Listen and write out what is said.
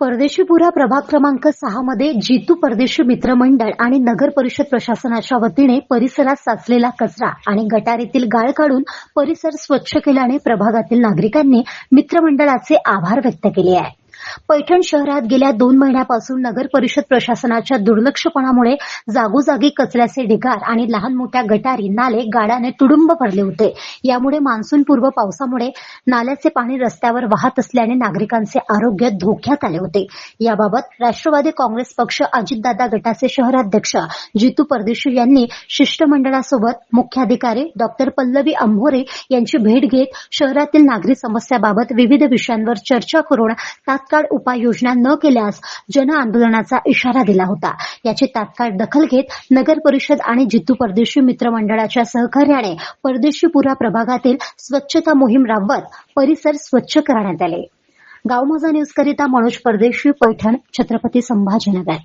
परदेशीपुरा प्रभाग क्रमांक सहा मध्ये जितू परदेशी मित्र मंडळ आणि नगर परिषद प्रशासनाच्या वतीने परिसरात साचलेला कचरा आणि गटारीतील गाळ काढून परिसर स्वच्छ केल्याने प्रभागातील नागरिकांनी मित्रमंडळाचे आभार व्यक्त केले आहे पैठण शहरात गेल्या दोन महिन्यापासून नगर परिषद प्रशासनाच्या दुर्लक्षपणामुळे जागोजागी कचऱ्याचे ढिगार आणि लहान मोठ्या गटारी नाले गाड्याने तुडुंब भरले होते. यामुळे मान्सूनपूर्व पावसामुळे नाल्याचे पाणी रस्त्यावर वाहत असल्याने नागरिकांचे आरोग्य धोक्यात आले होते. याबाबत राष्ट्रवादी काँग्रेस पक्ष अजितदादा गटाचे शहराध्यक्ष जितू परदेशी यांनी शिष्टमंडळासोबत मुख्याधिकारी डॉक्टर पल्लवी अंभोरे यांची भेट घेत शहरातील नागरी समस्याबाबत विविध विषयांवर चर्चा करून तात्काळ उपाययोजना न केल्यास जन आंदोलनाचा इशारा दिला होता. याची तात्काळ दखल घेत नगर परिषद आणि जितू परदेशी मित्रमंडळाच्या सहकार्याने परदेशीपुरा प्रभागातील स्वच्छता मोहीम राबवत परिसर स्वच्छ करण्यात आले. गावमाजा न्यूज करिता मनोज परदेशी पैठण छत्रपती संभाजीनगर.